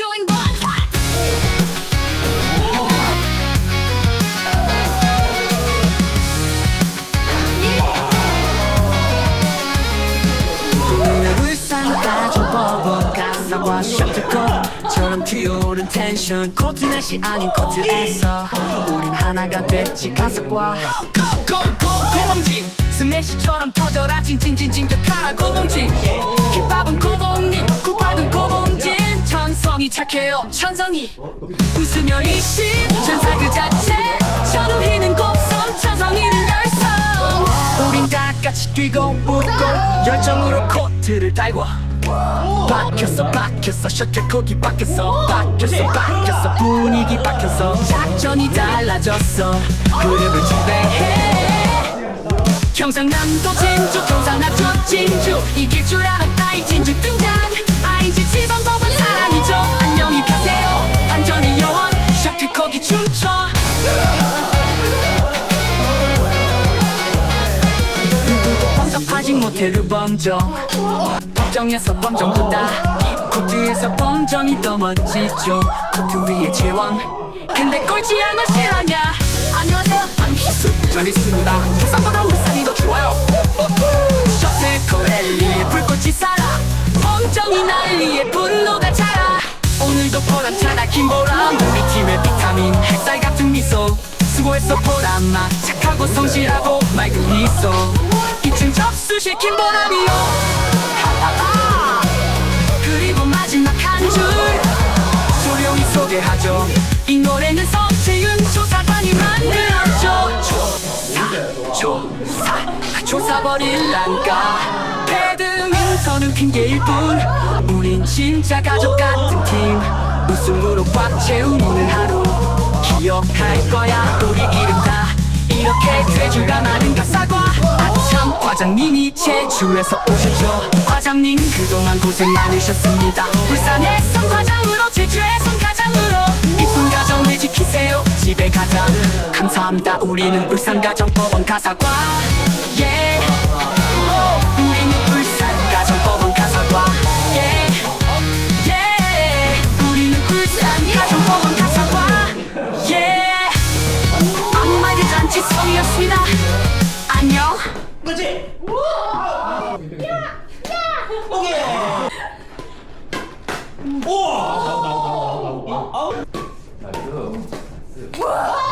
doing what? 튀어오른 텐션 코트 날씨 아닌 코트에서 우린 하나가 됐지 가사과 고고고 고봉진 스매시처럼 터져라 징징징징 격하라 고봉진 착해요. 천성이 웃으며 이심 천사 그 자체. 천우희는 곱성. 천성이는 열성. 우린 다 같이 뛰고 웃고 열정으로 코트를 달고 바뀌었어 바뀌었어. 셔틀콕이 바뀌었어. 바뀌었어 바뀌었어. 분위기 바뀌었어. 작전이 달라졌어. 그룹을 지배해. 경상남도 진주 경상남도 진주. 이길 줄 아는 나의 진주. 등장. 아이지 지방 못해 르범정 법정에서 범정보다. 코트에서 범정이 더 멋지죠. 코트 위에 제왕. 근데 꼴찌 하나 싫어하냐? 안녕하세요. 안희수 전 있습니다. 부산보다 울산이 더 좋아요. 셔틀코 랠리에 불꽃이 살아. 범정이 난리에 분노가 차라. 오늘도 보람차다 김보람. 우리 팀의 비타민 햇살 같은 미소 수고했어 보람아. 착하고 성실하고 맑은 미소. 이쯤 접수시킨 보람이요. 하하하. 그리고 마지막 한 줄. 조용히 소개하죠. 이 노래는 성채윤 조사관이 만들었죠. 조사 조사. 조사버릴란가. 배드민턴은 핑계일 뿐. 우린 진짜 가족 같은 팀. 웃음으로 꽉 채운 오늘 하루 이렇게 죄주가 많은가 사과. 아참 과장님이 제주에서 오셨죠. 과장님 그동안 고생 많으셨습니다. 울산에선 과장으로 제주에선 가장으로. 이쁜 가정 내 지키세요. 집에 가자. 감사합니다. 우리는 울산 가정법원 가사과 Whoa!